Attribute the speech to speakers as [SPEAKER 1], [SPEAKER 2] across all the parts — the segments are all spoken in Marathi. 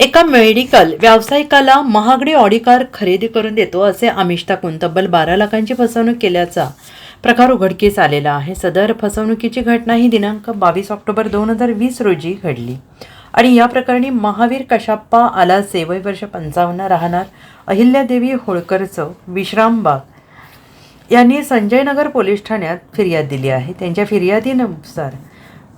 [SPEAKER 1] एका मेडिकल व्यावसायिकाला महागडी ऑडी कार खरेदी करून देतो असे आमिष टाकून तब्बल बारा लाखांची फसवणूक केल्याचा प्रकार उघडकीस आलेला आहे. सदर फसवणुकीची घटना ही दिनांक बावीस ऑक्टोबर दोन हजार वीस रोजी घडली आणि या प्रकरणी महावीर कशाप्पा आलासे वय वर्ष पंचावन्न राहणार. अहिल्यादेवी होळकरचं विश्रामबाग यांनी संजयनगर पोलीस ठाण्यात फिर्याद दिली आहे. त्यांच्या फिर्यादीनुसार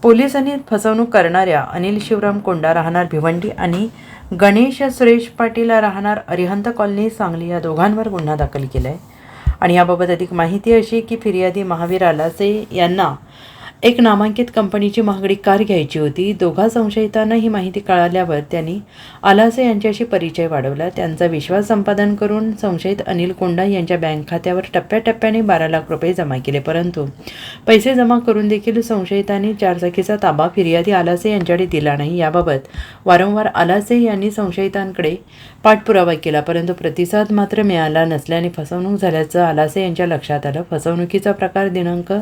[SPEAKER 1] पोलिसांनी फसवणूक करणाऱ्या अनिल शिवराम कोंडा राहणार भिवंडी आणि गणेश सुरेश पाटील राहणार अरिहंत कॉलनी सांगली या दोघांवर गुन्हा दाखल केला आहे आणि याबाबत अधिक माहिती अशी की फिर्यादी महावीर आलासे यांना एक नामांकित कंपनीची महागडी कार घ्यायची होती. दोघा संशयितांना ही माहिती कळाल्यावर त्यांनी आलासे यांच्याशी परिचय वाढवला. त्यांचा विश्वास संपादन करून संशयित अनिल कोंडा यांच्या बँक खात्यावर टप्प्याटप्प्याने बारा लाख रुपये जमा केले. परंतु पैसे जमा करून देखील संशयितांनी चारचाकीचा ताबा फिर्यादी आलासे यांच्याकडे दिला नाही. याबाबत वारंवार आलासे यांनी संशयितांकडे पाठपुरावा केला परंतु प्रतिसाद मात्र मिळाला नसल्याने फसवणूक झाल्याचं आलासे यांच्या लक्षात आलं. फसवणुकीचा प्रकार दिनांक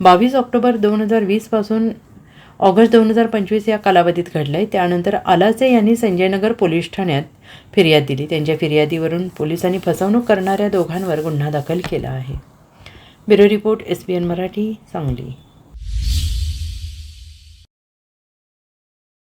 [SPEAKER 1] बावीस ऑक्टोबर दोन दोन हजार वीसपासून ऑगस्ट दोन हजार पंचवीस या कालावधीत घडलं आहे त्यानंतर आलाचे यांनी संजयनगर पोलीस ठाण्यात फिर्याद दिली. त्यांच्या फिर्यादीवरून पोलिसांनी फसवणूक करणाऱ्या दोघांवर गुन्हा दाखल केला आहे. Bureau report S B N Marathi Sangli.